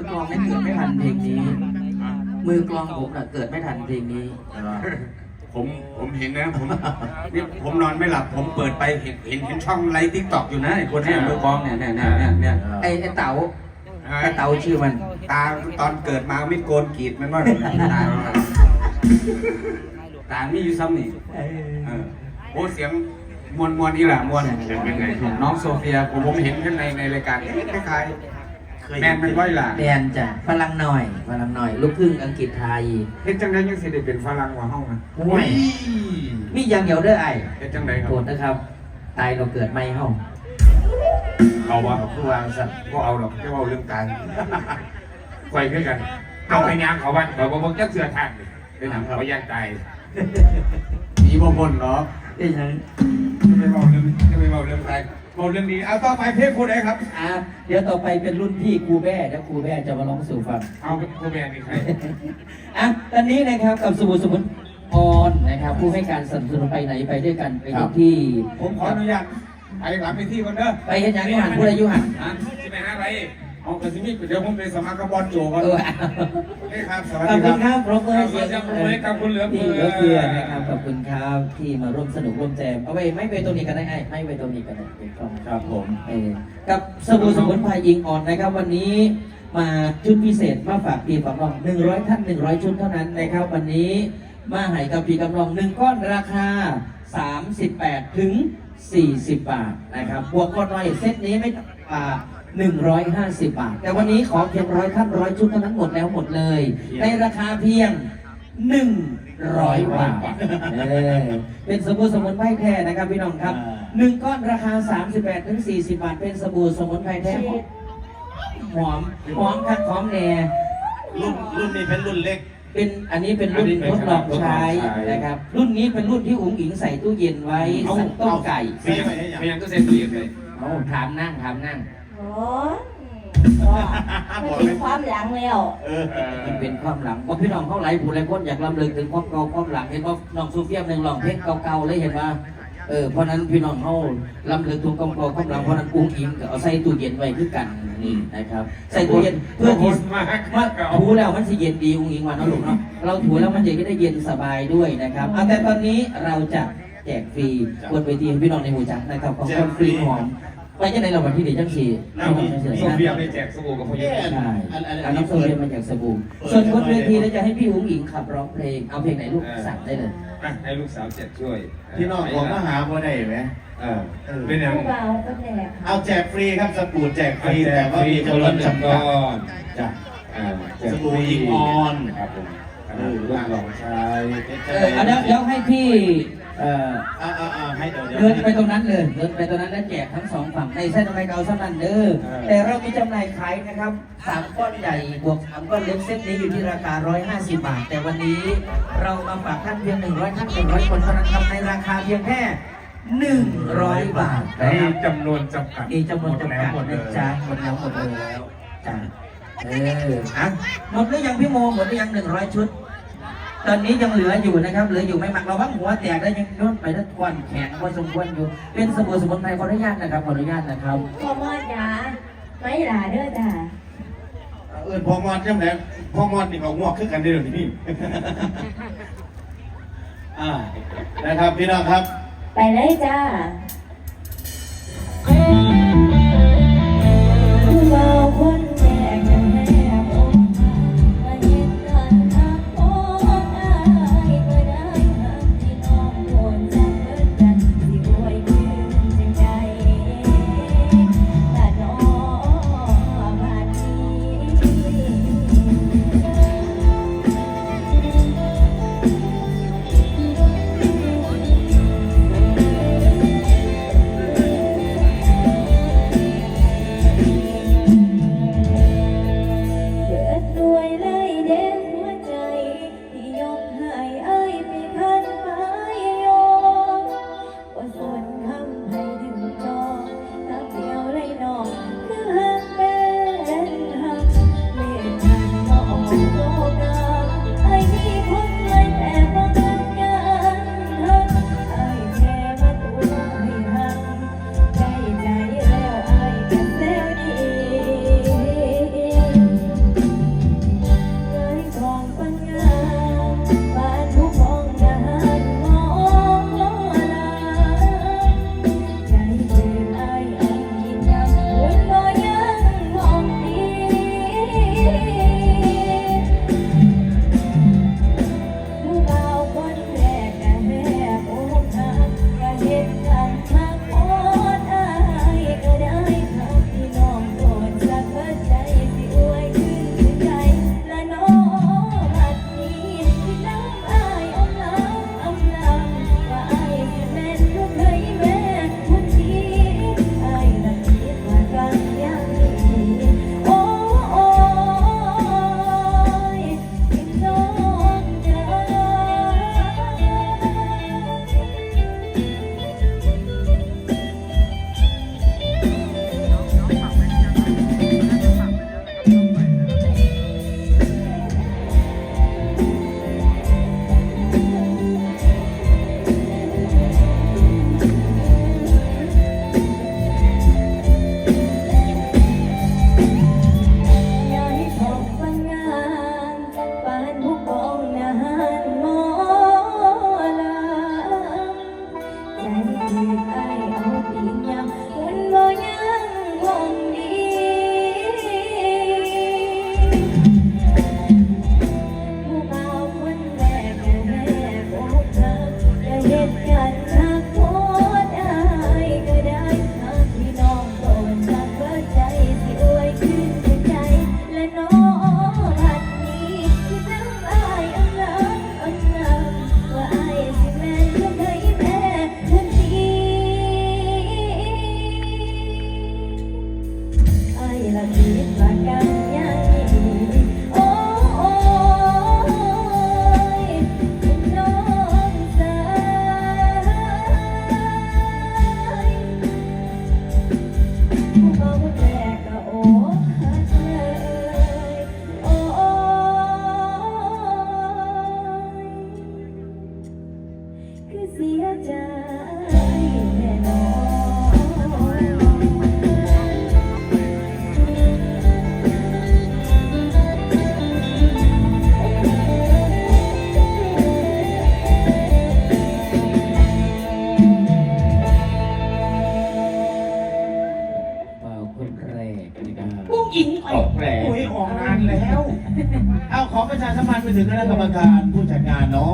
มว่ามือกลองเนี่ยเกิดไม่ทันเพลงนี้ มือกลองผมน่ะเกิดไม่ทันเพลงนี้ ผมผมเห็นนะผมนี่ผมนอนไม่หลับ ผมเปิดไปเห็นเห็นเห็นช่องไลฟ์ทิกตอกอยู่นะไอ้คนเนี่เนี้ยมือกลองเนี่ยเนี่ยเนี่ยเนี่ยเนี่ยไอ้ไอ้เต๋าไอ้เต๋าชื่อมัน ตาตอนเกิดมาไม่โกนกรีดมันว่าตาตานี่อยู่ซ้ำนี่เออโอ้เสียงมวนมวนนี่แหละมวนเป็นไงน้องโซเฟียผมผมเห็นข้างในในรายการคล้ายๆ แมนมันไว้ล่ะแดนจ้ะพลังหน่อยพลังหน่อย ลูกครึ่งอังกฤษไทยเฮ็ดจังไดยังสิได้เป็นฝรั่งว่าห้องนะโอ้ยมีอย่างเดียวเด้อไอ้เฮ็ดจังไดครัโกรบธนะครับ ตายเราเกิดไม่เฮาเอาวะผู้วางสัตว์ก็เอาหรอกแค่ว่าเรื่องการไฟขึ้นกันเอาไปยางเขาวันเขาบอกจักเสือทางเป็นหนังเขาย่างใจมีบ่มนเนาะเอ้ยยังจะไปบอกเรื่องจะไปบอกเรื่องใคร บอกเรื่องนี้เอาต่อไปเพลงพูดได้ครับ อะเดี๋ยวต่อไปเป็นรุ่นพี่ครูแบ้แล้วครูแบ้จะมาร้องสู่ฟัง เอาผู้แม่นี่ใครอะตอนนี้นะครับกับสมุทรสมุนออนนะครับ ผู้ให้การสนับสนุนไปไหนไปด้วยกันไปที่ผมขออนุญาตไปหลังไปที่ก่อนเด้อไปเห็นยังหันผู้อายุหันอะจะไปหาอะไร เอากระสิมีเดี๋ยวผมไปสมัครกับบอลโจก่อนเออนี่ครับสขวัสอบดีคุคณรับครับปรบมือให้เสียงขอบคุณครับคุณเหลือเฟืที่อเหลือเฟือนะครับขอบคุณครับที่มาร่วมสนุกร่วมแจมเอาไว้ไม่ไปตรงนี้กันได้ไอ้ไม่ไปตรงนี้กันได้เป็นกล้องครับผมเออกับสบู่สมุนไพรยิงอ่อนนะครับ วันนี้มาชุดพิเศษมาฝากพี่ฝากน้อง100 ท่าน 100 ชุดเท่านั้นนะครับ วันนี้มาให้กับพี่กับน้องหนึ่งก้อนราคา 38 ถึง 40 บาทนะครับบวกก้อนน้อยเซตนี้ไม่อ่า 150 บาท แต่วันนี้ขอเพียงร้อยท่านร้อยชุดเท่านั้นหมดแล้วหมดเลย ในราคาเพียง 100 บาทเออเป็นสบู่สมุนไพรแท้นะครับพี่น้องครับหนึ่งก้อนราคา 38ถึง40 บาท เป็นสบู่สมุนไพรแท้หอมหอมคักหอมแหน่รุ่นรุ่นนี้เป็นรุ่นเล็กเป็นอันนี้เป็นรุ่นทดลองใช้นะครับ รุ่นนี้เป็นรุ่นที่อุ๋งอิงใส่ตู้เย็นไว้ใส่ต้มไก่ไม่ยังไม่ยังก็เซ็นตู้เย็นเลยเอาถามนั่งถามนั่ง โอ้ยมันเป็นความหลังแล้วเออมันเป็นความหลังเพราะพี่น้องเขาหลายผู้หลายคนอยากลำลึกถึงความเก่าความหลังเห็นว่าน้องซูเฟียมหนึ่งลองเพลงเก่าๆเลยเห็นว่าเออเพราะนั้นพี่น้องเขาลำลึกถึงความเก่าความหลังเพราะนั้นอุ้งอิงก็เอาใส่ตู้เย็นไว้คือกันนี่นะครับ ใส่ตู้เย็นเพื่อที่มาถูแล้วมันสิเย็นดีอุ้งอิงวันนะลูกเนาะเราถูแล้วมันจะได้เย็นสบายด้วยนะครับอะแต่ตอนนี้เราจะแจกฟรีบนเวทีให้พี่น้องในหมู่จักนะครับของคนฟรีหอม ไปยังไงเราวันที่เดี๋ยวจังสี่โซเฟียไม่แจกสบู่กับพยาใช่อันนี้โซเฟียมาจากสบู่ส่วนบนเวทีเราจะให้พี่อุ้งอิงขับร้องเพลง เอาเพลงไหนลูกสั่งได้เลยให้ลูกสาวแจกช่วยพี่น้องของมาหาบ่ได้ไหมเออเป็นยังผู้เบาก็แดกเอาแจกฟรีครับสบู่แจกฟรีแต่ว่ามีจำนวนจำกัดจ้ะอ่าสบู่ยิงออนครับผมเออลูกหลองชายเออเอาเดี๋ยวเดี๋ยวให้พี่ เออเดินไปตรงนั้นเลยเดินไปตรงนั้นแล้วแจกทั้งสองฝั่งในเส้นทำไมเกาสักนั้นเด้อแต่เรามีจำหน่ายขายนะครับสามก้อนใหญ่บวกสามก้อนเล็กเส้นนี้อยู่ที่ราคา 150 บาท แต่วันนี้เรามาฝากท่านเพียง 100ท่าน100 คนเท่านั้นครับในราคาเพียงแค่ 100 บาทนี่จำนวนจำกัดมีจำนวนจำกัดหมดแล้นจ๊ะหมดแล้วหมดเลยจ้าเอออะหมดหรือยังพี่โมหมดหรือยัง 100 ชุด ตอนนี้ยังเหลืออยู่นะครับ เหลืออยู่ไม่มักเราบ้างหัวแตกแล้วยังย่นไปทั้งควันแข็งพอสมควรอยู่ เป็นสมุนสมุนไพรขออนุญาตนะครับขออนุญาตนะครับพ่อมอดจ้าไม่หลาเด้อจ้าเออพ่อมอดจำไหนพ่อมอดนี่เขางอกขึ้นกันเด้หรือพี่อ่านะครับพี่น้องครับ ไปเลยจ้า ชีวิตประกัน ไปถึงคณะกรรมการผู้จัดงานเนาะ